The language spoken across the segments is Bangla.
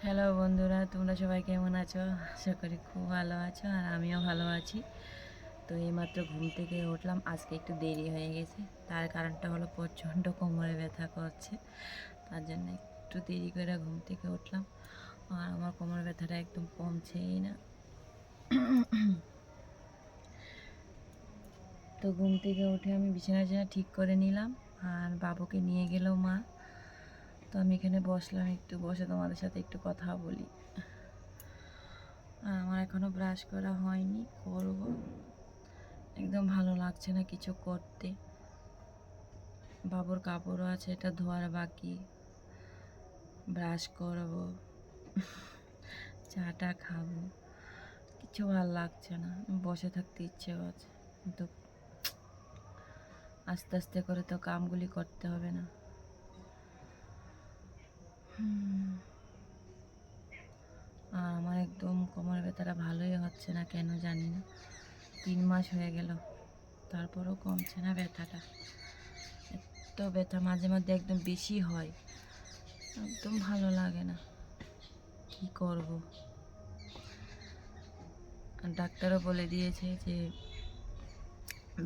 হ্যালো বন্ধুরা, তোমরা সবাই কেমন আছো? আশা করি খুব ভালো আছো আর আমিও ভালো আছি। তো এইমাত্র ঘুম থেকে উঠলাম, আজকে একটু দেরি হয়ে গেছে। তার কারণটা হলো প্রচণ্ড কোমরে ব্যথা করছে। তার জন্য একটু দেরি করে ঘুম থেকে উঠলাম। আর আমার কোমর ব্যথাটা একদম কমছেই না। তো ঘুম থেকে উঠে আমি বিছানা ঠিক করে নিলাম। আর বাবুকে নিয়ে গেল মা। তো আমি এখানে বসলাম একটু, বসে তোমাদের সাথে একটু কথা বলি। আর আমার এখনও ব্রাশ করা হয়নি, করব। একদম ভালো লাগছে না কিছু করতে। বাবুর কাপড়ও আছে, এটা ধোয়ার বাকি। ব্রাশ করব, চাটা খাব। কিছু ভালো লাগছে না, বসে থাকতে ইচ্ছে করছে। কিন্তু আস্তে আস্তে করে তো কামগুলি করতে হবে না। আমার একদম কোমর ব্যথাটা ভালোই হচ্ছে না, কেন জানি না। তিন মাস হয়ে গেল, তারপরও কমছে না ব্যথাটা। এত ব্যথা মাঝে মধ্যে একদম বেশি হয়, একদম ভালো লাগে না। কি করব? ডাক্তারও বলে দিয়েছে যে,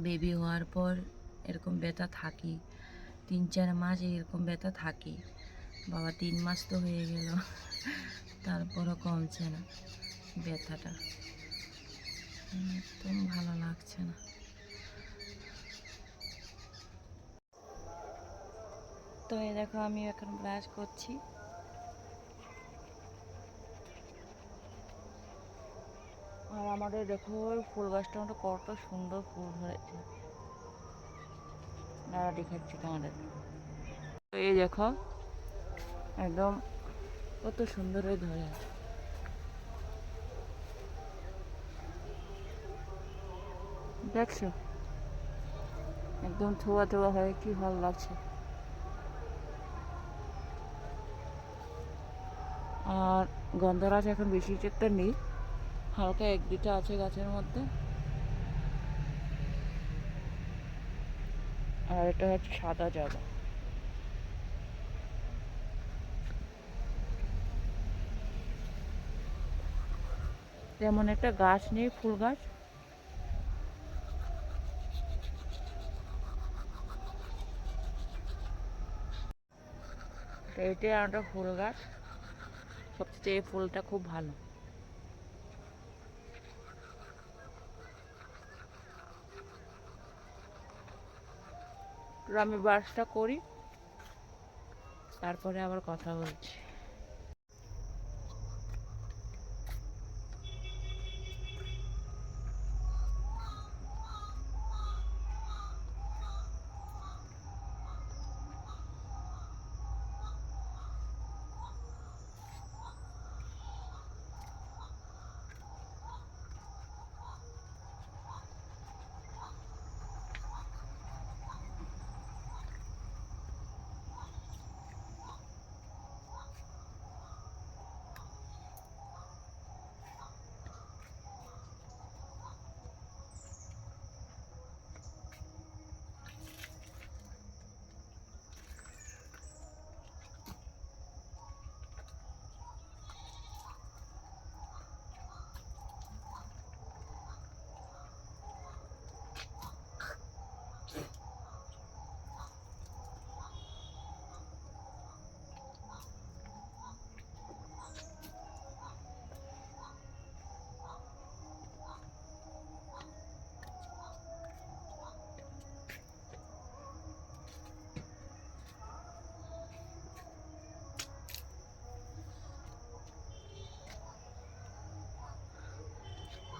বেবি হওয়ার পর এরকম ব্যথা থাকি তিন চার মাস এরকম ব্যথা থাকি বাবা, তিন মাস তো হয়ে গেল। তারপরও কমছে না ব্যথাটা। একদম ভালো লাগছে না। তো এই দেখো আমি এখন ব্রাশ করছি। আর আমাদের দেখো ফুল গাছটা মতো কত সুন্দর ফুল হয়েছে। দাঁড়া, দেখাচ্ছি তোমাদের। তো এই দেখো একদম। কত সুন্দর ধরে আছে। দেখছ? একদম ধোয়া ধোয়া হয়ে কি ভালো লাগছে। আর গন্ধরাজ এখন বেশি একটা নেই। হালকা এক দুটা আছে গাছের মধ্যে। আর এটা হচ্ছে সাদা জবা তেমন একটা গাছ নেই, ফুল গাছ। এটাই একটা ফুল গাছ। সবচেয়ে এই ফুলটা খুব ভালো। আমি বাসটা করি। তারপরে আবার কথা বলছি।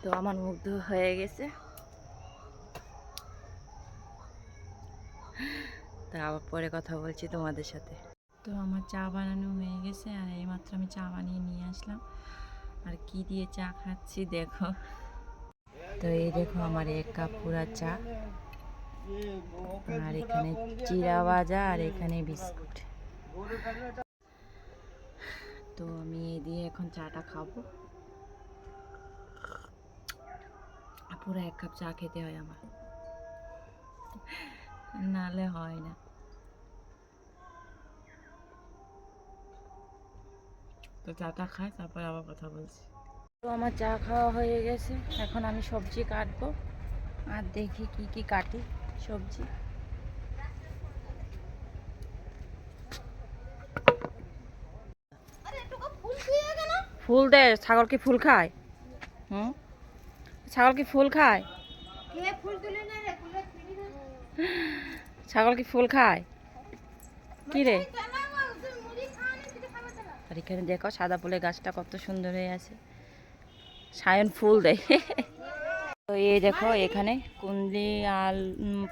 তো আমার মুগ্ধ হয়ে গেছে। তা আবার পরে কথা বলছি তোমাদের সাথে। তো আমার চা বানানো হয়ে গেছে, আর এইমাত্র আমি চা বানিয়ে নিয়ে আসলাম। আর কি দিয়ে চা খাচ্ছি দেখো। তো এই দেখো আমার এক কাপ পুরা চা। আর এখানে চিরা ভাজা, আর এখানে বিস্কুট। তো আমি এই দিয়ে এখন চাটা খাব। পুরো এক কাপ চা খেতে হয় আমার। নালে হয় না। তো চা চাটা খাই তারপরে আবার কথা বলছি। তো আমার চা খাওয়া হয়ে গেছে এখন আমি সবজি কাটবো। আর দেখি কি কি কাটি সবজি। ফুল দে ছাগল কি ফুল খায়? হুম? ছাগল কি ফুল খায়? ছাগল কি ফুল খায়? কি রে? আর এখানে দেখো সাদা ফুলের গাছটা কত সুন্দর হয়ে আছে। সায়ন ফুল দেয়। তো এই দেখো এখানে কুন্দলি আল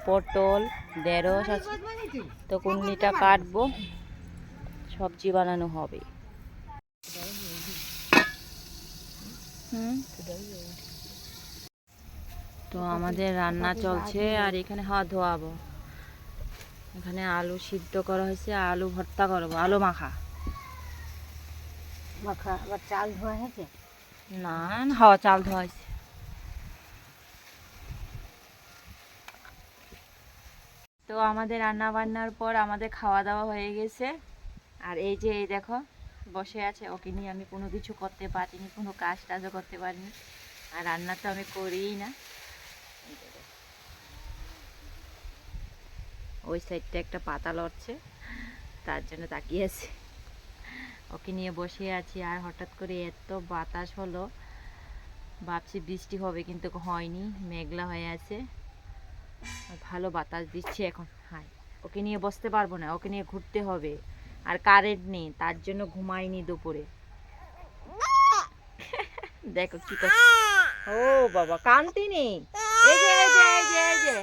পটল ঢেঁড়স আছে। তো কুন্দলিটা কাটবো। সবজি বানানো হবে। হুম? তো আমাদের রান্না চলছে আর এখানে হাত ধোয়াবো। এখানে আলু সিদ্ধ করা হয়েছে আলু ভর্তা করব আলু মাখা। মাখা আবার চাল ধোয়া হয়েছে? না না, চাল ধোয়া হয়েছে। তো আমাদের রান্না বান্নার পর আমাদের খাওয়া দাওয়া হয়ে গেছে। আর এই যে এই দেখো বসে আছে। ওকে নিয়ে আমি কোনো কিছু করতে পারিনি কোনো কাজ টাজও করতে পারিনি। আর রান্না তো আমি করিই না এই যে দেখো। ওই সাইডটা একটা পাতা লড়ছে। তার জন্য তাকিয়ে আছে। ওকে নিয়ে বসে আছি আর হঠাৎ করে এত বাতাস হলো। ভাবছি বৃষ্টি হবে কিন্তু হয়নি, মেঘলা হয়ে আছে। ভালো বাতাস দিচ্ছে এখন। হাই ওকে নিয়ে বসতে পারব না, ওকে নিয়ে ঘুরতে হবে। আর কারেন্ট নেই, তার জন্য ঘুমাইনি দুপুরে। দেখো কি ও বাবা, কান্তি নেই। যে, এই যে এই যে এই যে।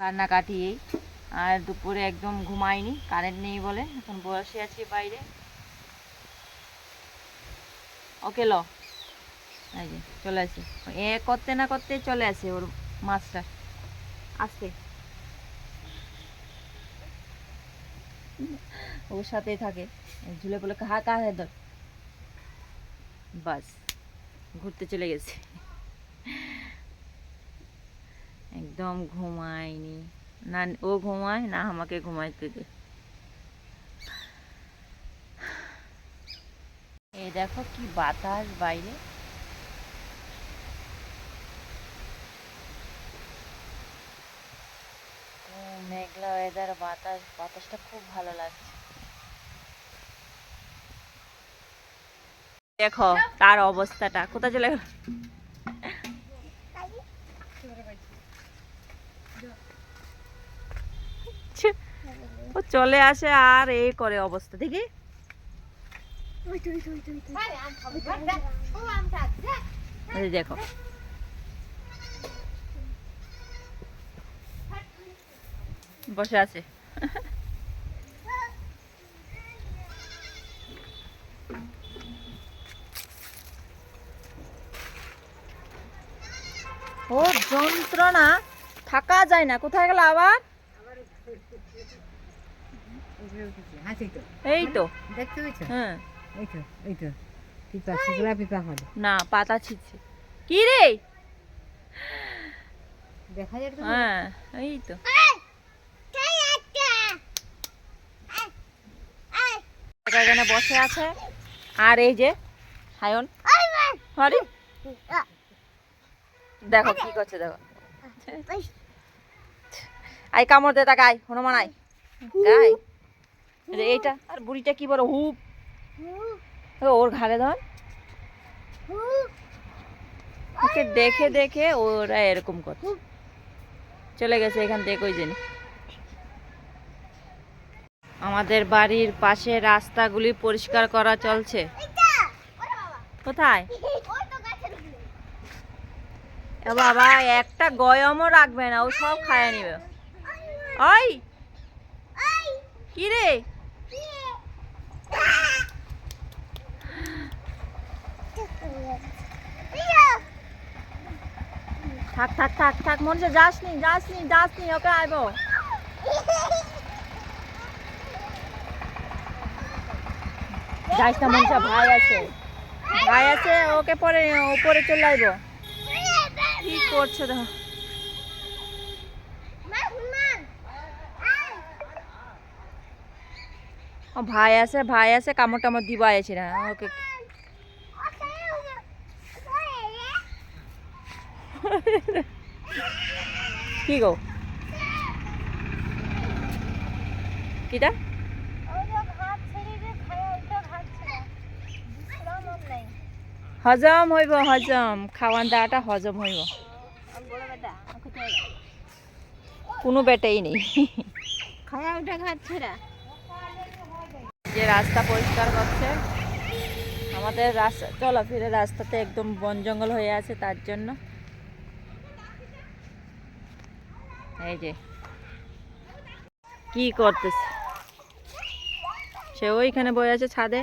রান্না কাটিয়ে আর দুপুরে একদম ঘুমাইনি কারেন্ট নেই বলে, এখন বসে আছি বাইরে। ওকে ল। এই যে, চলে আসে। এ করতে না করতে চলে আসে ওর মাছটা। আসতে। ওর সাথেই থাকে। ঝুলে বলে কাহা কাহা ধর। বাস, ঘুরতে চলে গেছে। একদম ঘুমায়নি না, ও ঘুমায়, না আমাকে ঘুমাইতে দে। এই দেখো কি বাতাস বাইরে। মেঘলা ওয়েদার বাতাস, বাতাসটা খুব ভালো লাগছে। দেখো, তার অবস্থাটা, কোথায় চলে গেল? ও চলে আসে আর এই করে অবস্থা, দেখি। দেখো। বসে আছে। ও যন্ত্রণা, থাকা যায় না। কোথায় গেল আবার? এই তো। দেখতে হ্যাঁ। এই তো এই তো। পিপা শুকলা পিপা হবে না পাতা কি রে? দেখা হ্যাঁ এই তো। এখানে বসে আছে। আর এই যে সায়ন আরে দেখো কি করছে দেখো। আই কামড় দে তাকে আই হনুমান আই গাই রে এইটা আর বুড়িটা কি বড় হুপ ওর ঘাড়ে ধর। ওকে দেখে দেখে ওরা এরকম করছে। চলে গেছে এখান থেকে ওই জন্য আমাদের বাড়ির পাশে রাস্তাগুলি পরিষ্কার করা চলছে। কোথায়? এ বাবা একটা গয়মও রাখবে না ও সব খায় নিবে। ওই। কি রে? থাক থাক থাক থাক, মনে যাস নি যাস নি যাস নি, ওকে আইব। যাইস না, মনসা, ভাই আছে। ভাই আছে, ওকে পরে উপরে চলে আইব। কি করছে দেখো। ভাই আছে ভাই আছে, কামড় টামড় দিবা আছে না, ওকে কি গো? কিটা হজম হইব, হজম। খাওয়ান দাওয়াটা হজম হইব। কোনো বেটেই নেই। খায়া ওটা খাচ্ছে না যে রাস্তা পরিষ্কার করছে আমাদের রাস্তা চলাফেরা রাস্তাতে একদম বন জঙ্গল হয়ে আছে তার জন্য। এই যে। কি করতেছে? সে ওইখানে বয়ে আছে ছাদে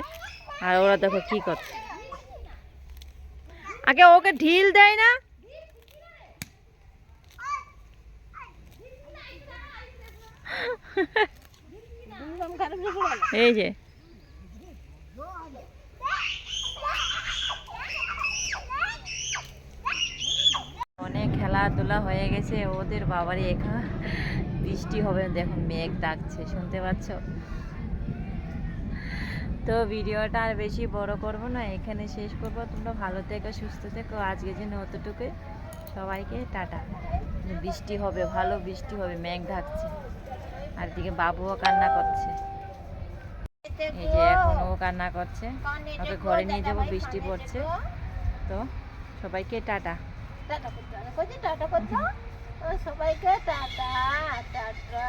আর ওরা দেখো কি করছে। আগে ওকে ঢিল দেয় না? এই যে। খেলাধুলা হয়ে গেছে, ওদের বাবারই একা বৃষ্টি হবে, দেখুন মেঘ ডাকছে, শুনতে পাচ্ছ? তো ভিডিওটা আর বেশি বড় করব না, এখানে শেষ করব। তোমরা ভালো থেকো, সুস্থ থেকো আজকের জন্য অতটুকুই। সবাইকে টাটা। বৃষ্টি হবে, ভালো বৃষ্টি হবে, মেঘ ঢাকছে। আর এদিকে বাবুও কান্না করছে। এই যে এখন ও কান্না করছে। ওকে ঘরে নিয়ে যাব, বৃষ্টি পড়ছে। তো সবাইকে টাটা। করতে টাটা করছ? সবাইকে টাটা টাটা।